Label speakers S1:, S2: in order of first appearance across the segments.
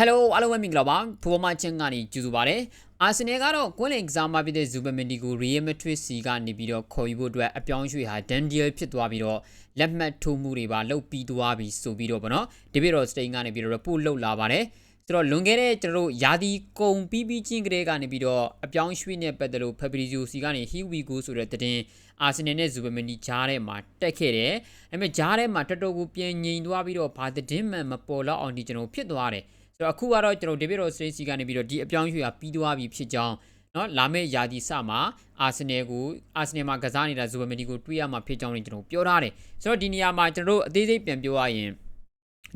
S1: Hello အားလုံးပဲမင်္ဂလာပါဖူဘောမချင်းကနေကြိုဆိုပါရစေအာဆင်နယ်ကတော့ကွင်းလင်ကစားမဖြစ်တဲ့ဇူဘမန်ဒီကိုရီယယ်မက်ဒရစ်စီကနေပြီးတော့ခေါ်ယူဖို့အတွက်အပြောင်းရွှေ့ဟာဒန်ဒီယယ်ဖြစ်သွားပြီးတော့လက်မှတ်ထိုးမှုတွေပါလုပ်ပြီးသွားပြီဆိုပြီးတော့ဗောနော်ဒီဗီတော့စတိန်ကနေပြီးတော့ report လုပ်လာပါတယ်ဆိုတော့လွန်ခဲ့တဲ့ကျွန်တော်တို့ယာဒီကုံပြီးပြီးချင်းကလေးကနေပြီးတော့အပြောင်းရွှေ့နဲ့ပတ်သက်လို့ဖက်ဘရီဇိုစီကနေဟီဝီကိုဆိုတဲ့တဲ့တင်အာဆင်နယ်နဲ့ဇူဘမန်ဒီဂျားထဲမှာတက်ခဲ့တယ်ဒါပေမဲ့ဂျားထဲမှာတော်တော်ကိုပြန်ငြိမ်သွားပြီးတော့ဘာတဲ့မှန်မပေါ်တော့အောင်ဒီကျွန်တော်ဖြစ်သွားတယ် ဆိုတော့အခုကတော့ကျွန်တော်ဒေးဗစ်ရော့စတေးစီကနေပြီးတော့ဒီအပြောင်းရွှေ့ရပြီးသွားပြီဖြစ်ကြောင်းနော်လာမယ့်ယာတီစမှာအာဆင်နယ်ကိုအာဆင်နယ်မှာကစားနေတာဇူဘယ်မီနီကိုတွေ့ရမှာဖြစ်ကြောင်းလည်းကျွန်တော်ပြောထားတယ်ဆိုတော့ဒီနေရာမှာကျွန်တော်တို့အသေးစိတ်ပြန်ပြောရရင်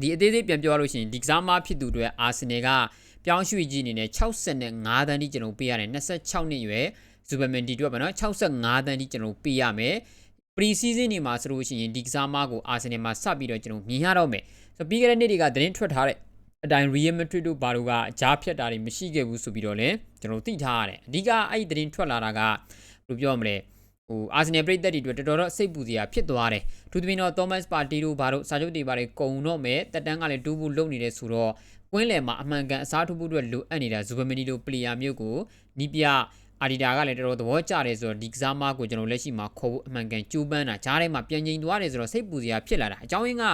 S1: ဒီအသေးစိတ်ပြန်ပြောရလို့ရှိရင်ဒီကစားမဖြစ်သူတွေအာဆင်နယ်ကပြောင်းရွှေ့ကြည့်အနေနဲ့65တန်းတိကျွန်တော်ပေးရတယ်26နှစ်ရွယ်ဇူဘယ်မင်ဒီတို့ပါနော်65တန်းတိကျွန်တော်ပေးရမယ်ပရီစီးဇင်းနေမှာဆိုလို့ရှိရင်ဒီကစားမကိုအာဆင်နယ်မှာစပြီးတော့ကျွန်တော်မြင်ရတော့မယ်ဆိုတော့ပြီးခဲ့တဲ့နေ့တွေကသတင်းထွက်ထားတဲ့ အတိုင်း Real Madrid တို့ဘာလို့ကကြားဖြတ်တာတွေမရှိခဲ့ဘူးဆိုပြီးတော့လည်းကျွန်တော်သိထားရတယ်အဓိကအဲ့ဒီသတင်းထွက်လာတာကဘယ်လိုပြောမလဲဟိုအာဆင်နယ်ပြည်သက်တွေအတွက်တော်တော်တော့စိတ်ပူစရာဖြစ်သွားတယ်သူသမီးတော့ Thomas Partey တို့ဘာလို့စာချုပ်တွေဘာတွေကုံတော့မယ်တက်တန်းကလည်းတူးဖို့လုပ်နေတယ်ဆိုတော့ကွင်းလယ်မှာအမှန်ကန်အစားထိုးဖို့အတွက်လိုအပ်နေတာဇူဘမနီလိုပလီယာမျိုးကိုနီးပြအာဒီတာကလည်းတော်တော်သဘောကျတယ်ဆိုတော့ဒီကစားမကိုကျွန်တော်လက်ရှိမှာခေါ်ဖို့အမှန်ကန်ကြိုးပမ်းတာဂျားထဲမှာပြန်ငိန်သွားတယ်ဆိုတော့စိတ်ပူစရာဖြစ်လာတာအကြောင်းရင်းက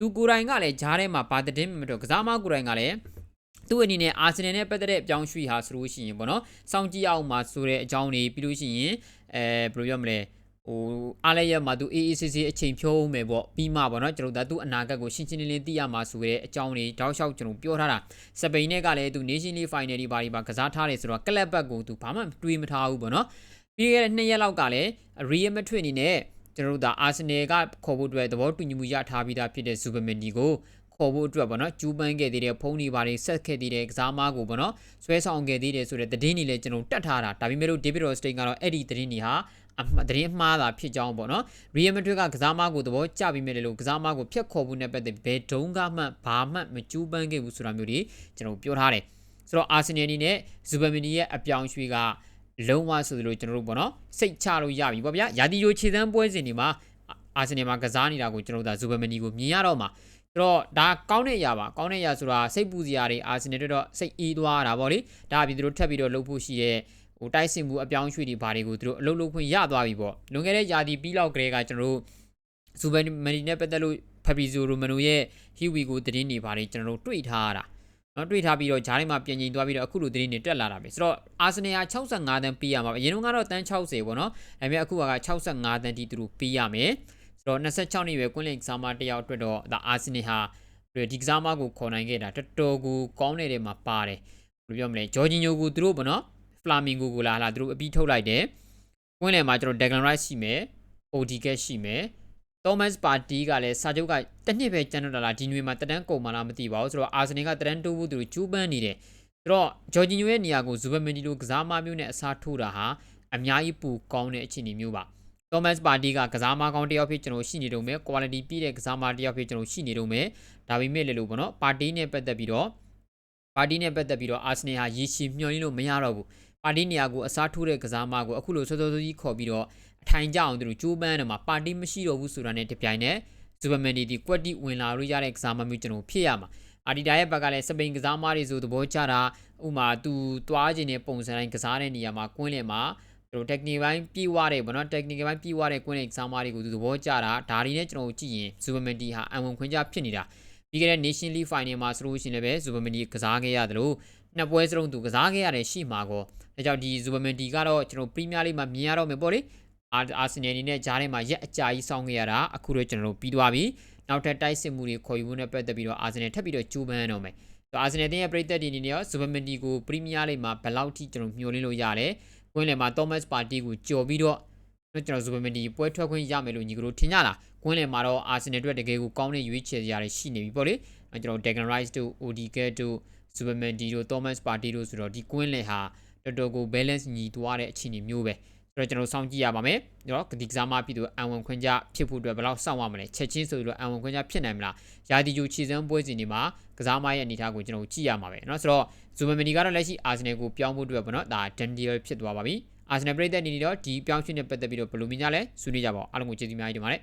S1: သူကိုယ်တိုင်ကလည်းဂျားထဲမှာဘာတည်မတော့ကစားမကိုယ်တိုင်ကလည်းသူ့အနေနဲ့အာဆင်နယ်နဲ့ပတ်သက်တဲ့အပြောင်းရွှေ့ဟာဆိုလို့ရှိရင်ပေါ့နော်စောင့်ကြည့်အောင်မှာဆိုတဲ့အကြောင်းတွေပြီးလို့ရှိရင်အဲဘယ်လိုပြောမလဲဟိုအားလည်းရမှာသူ AACC အချိန်ဖြုံးမယ်ပေါ့ပြီးမှပေါ့နော်ကျွန်တော်တို့သူ့အနာဂတ်ကိုရှင်းရှင်းလင်းလင်းသိရမှာဆိုတဲ့အကြောင်းတွေတောက်လျှောက်ကျွန်တော်ပြောထားတာစပိန်နဲ့ကလည်းသူ Nation League Final တွေဘာတွေပါကစားထားတယ်ဆိုတော့ကလပ်ဘက်ကိုသူဘာမှတွေးမထားဘူးပေါ့နော်ပြီးခဲ့တဲ့နှစ်ရက်လောက်ကလည်း Real Madrid အနေနဲ့ ကျွန်တော်တို့ဒါအာဆင်နယ်ကခေါ်ဖို့အတွက်သဘောတူညီမှုရထားပြီးသားဖြစ်တဲ့ဇူဘမန်ဒီကိုခေါ်ဖို့အတွက်ပေါ့နော်ကျူးပန်းခဲ့သေးတယ်ဖုန်းတွေဘာတွေဆက်ခဲ့သေးတယ်ကစားမားကိုပေါ့နော်ဆွဲဆောင်ခဲ့သေးတယ်ဆိုတဲ့သတင်းတွေလည်းကျွန်တော်တက်ထားတာဒါပေမဲ့လို့ဒေးဗစ်ရော့စတိန်ကတော့အဲ့ဒီသတင်းတွေဟာအမှန်သတင်းမှားတာဖြစ်ကြောင်းပေါ့နော်ရီယယ်မက်ဒရစ်ကကစားမားကိုသဘောကျပြီးမြဲလို့ကစားမားကိုဖျက်ခေါ်ဖို့နဲ့ပတ်သက်ဘယ်ဒုံးကမှဘာမှမကျူးပန်းခဲ့ဘူးဆိုတာမျိုးတွေကျွန်တော်ပြောထားတယ်ဆိုတော့အာဆင်နယ်အနေနဲ့ဇူဘမီနီရဲ့အပြောင်းရွှေ့က လုံးဝဆိုလို့ကျွန်တော်တို့ပေါ့နော်စိတ်ချလို့ရပြီပေါ့ဗျာယာတီယိုခြေစမ်းပွဲစဉ်တွေမှာအာဆင်နယ်မှာကစားနေတာကိုကျွန်တော်တို့ဒါဇူဘမနီကိုမြင်ရတော့မှာဆိုတော့ဒါကောင်းတဲ့အရာပါကောင်းတဲ့အရာဆိုတာစိတ်ပူစရာတွေအာဆင်နယ်တို့တော့စိတ်အေးသွားတာပေါ့လေဒါအပြင်တို့ထပ်ပြီးတော့လှုပ်ဖို့ရှိရဲ့ဟိုတိုက်စင်မှုအပြောင်းရွှေ့တွေဘာတွေကိုသူတို့အလုပ်လုပ်ခွင့်ရသွားပြီပေါ့လွန်ခဲ့တဲ့ယာတီပြီးလောက်ကလေးကကျွန်တော်တို့ဇူဘမနီနဲ့ပတ်သက်လို့ဖပီဇိုရိုမနိုရဲ့ဟီဝီကိုသတင်းတွေဘာတွေကျွန်တော်တို့တွေ့ထားရတာ နော်တွေ့ထားပြီးတော့ဂျားထဲမှာပြင်ကျင်သွားပြီးတော့အခုလိုသတင်းတွေတက်လာတာပဲဆိုတော့အာဆင်နယ်က65တန်းပေးရမှာအရင်ကတော့တန်း60ပေါ့နော်ဒါပေမဲ့အခုက65တန်းတီသူတို့ပေးရမယ်ဆိုတော့26နှစ်ရွယ်ကွင်းလင်ကစားမတယောက်အတွက်တော့ဒါအာဆင်နယ်ဟာဒီကစားမကိုခေါ်နိုင်ခဲ့တာတော်တော်ကိုကောင်းနေတဲ့မှာပါတယ်ဘယ်လိုပြောမလဲဂျော်ဂျီညိုကိုသူတို့ပေါ့နော်ဖလာမင်ဂိုကိုလာလာသူတို့အပြီးထုတ်လိုက်တယ်ကွင်းလင်မှာကျွန်တော်ဒက်ဂလန်ရိုက်ရှိမယ်အိုဒီကက်ရှိမယ် Thomas Partey ကလည်းစာချုပ်ကတစ်နှစ်ပဲကျန်တော့လာဒီနွေမှာတတန်းကုန်မှလားမသိပါဘူးဆိုတော့အာဆင်နယ်ကတတန်းတိုးဖို့သူတို့ကျူးပန်းနေတယ်ဆိုတော့ဂျော်ဂျီညိုရဲ့နေရာကိုဇူဘမန်ဒီလိုကစားမမျိုးနဲ့အစားထိုးတာဟာအများကြီးပူကောင်းတဲ့အခြေအနေမျိုးပါ Thomas Partey ကကစားမကောင်းတယောက်ဖြစ်ကျွန်တော်ရှိနေတော့မယ် quality ပြည့်တဲ့ကစားမတယောက်ဖြစ်ကျွန်တော်ရှိနေတော့မယ်ဒါပေမဲ့လည်းလို့ပေါ့နော် Partey နဲ့ပတ်သက်ပြီးတော့ Partey နဲ့ပတ်သက်ပြီးတော့အာဆင်နယ်ဟာရည်ရှိမျှော်လင့်လို့မရတော့ဘူး Partey နေရာကိုအစားထိုးတဲ့ကစားမကိုအခုလိုစောစောကြီးခေါ်ပြီးတော့ ထိုင်ကြအောင်သူတို့ကြိုးပမ်းတယ်မှာပါတီမရှိတော့ဘူးဆိုတာနဲ့တပြိုင်နက်ဇူပမန်ဒီဒီကွက်တီဝင်လာလို့ရတဲ့ကစားမမျိုးကျွန်တော်ဖြစ်ရမှာအာဒီတာရဲ့ဘက်ကလည်းစပိန်ကစားမတွေဆိုသဘောကျတာဥမာသူတွားခြင်းနဲ့ပုံစံတိုင်းကစားတဲ့နေရာမှာကွင်းလင်မှာတို့ technical ဘိုင်းပြီးွားတယ်ဗောနော် technical ဘိုင်းပြီးွားတဲ့ကွင်းလင်ကစားမတွေကိုသူသဘောကျတာဒါတွေနဲ့ကျွန်တော်ကြည့်ရင်ဇူပမန်ဒီဟာအံဝင်ခွင့်ကြဖြစ်နေတာပြီးခဲ့တဲ့ Nation League Final မှာဆိုလို့ရှိရင်လည်းဇူပမန်ဒီကစားခဲ့ရတယ်လို့နှစ်ပွဲစလုံးသူကစားခဲ့ရတဲ့ရှိမှာကောဒါကြောင့်ဒီဇူပမန်ဒီကတော့ကျွန်တော်ပရီးမီးယားလိမှာမြင်ရတော့မယ်ပေါ့လေ အာအာဆင်နယ်အနေနဲ့ဂျားထဲမှာရက်အကြာကြီးစောင်းခဲ့ရတာအခုတော့ကျွန်တော်တို့ပြီးသွားပြီနောက်ထပ်တိုက်စစ်မှုတွေခေါ်ယူဖို့နဲ့ပတ်သက်ပြီးတော့အာဆင်နယ်ထပ်ပြီးတော့ကြိုးပမ်းတော့မယ်ဆိုအာဆင်နယ်တင်းရဲ့ပရိသတ်တွေအနေနဲ့ရောဇူဘမန်တီကိုပရီးမီးယားလိမှာဘယ်လောက်ထိကျွန်တော်မျှော်လင့်လို့ရတယ်ကွင်းလယ်မှာသောမတ်ပါတီကိုကြော်ပြီးတော့ကျွန်တော်ဇူဘမန်တီပွဲထွက်ခွင့်ရမယ်လို့ညီကတို့ထင်ကြလားကွင်းလယ်မှာတော့အာဆင်နယ်အတွက်တကယ်ကိုကောင်းတဲ့ရွေးချယ်စရာတွေရှိနေပြီပေါ့လေကျွန်တော် Declan Rice တို့ Odegaard တို့ဇူဘမန်တီတို့ Thomas Partey တို့ဆိုတော့ဒီကွင်းလယ်ဟာတော်တော်ကို balance ညီသွားတဲ့အခြေအနေမျိုးပဲဆို တော့ကျွန်တော်စောင့်ကြည့်ရပါမယ်နော်ဒီကစားမပြည်သူအံဝင်ခွင့်ကြဖြစ်ဖို့အတွက်ဘယ်လောက်စောင့်ရမလဲချက်ချင်းဆိုပြီးတော့အံဝင်ခွင့်ကြဖြစ်နိုင်မလားယာတီဂျူခြေစမ်းပွဲစဉ်တွေမှာကစားမရဲ့အနေအထားကိုကျွန်တော်ကြည့်ရမှာပဲเนาะဆိုတော့ဇူမမနီကတော့လက်ရှိအာဆင်နယ်ကိုပြောင်းဖို့အတွက်ပေါ့နော်ဒါဒန်ဒီယယ်ဖြစ်သွားပါပြီအာဆင်နယ်ပြည်သက်အနေနဲ့တော့ဒီပြောင်းရွှေ့နဲ့ပတ်သက်ပြီးတော့ဘယ်လိုမြင်ကြလဲဆွေးနွေးကြပါဦးအားလုံးကိုကျေးဇူးများကြီးတင်ပါတယ်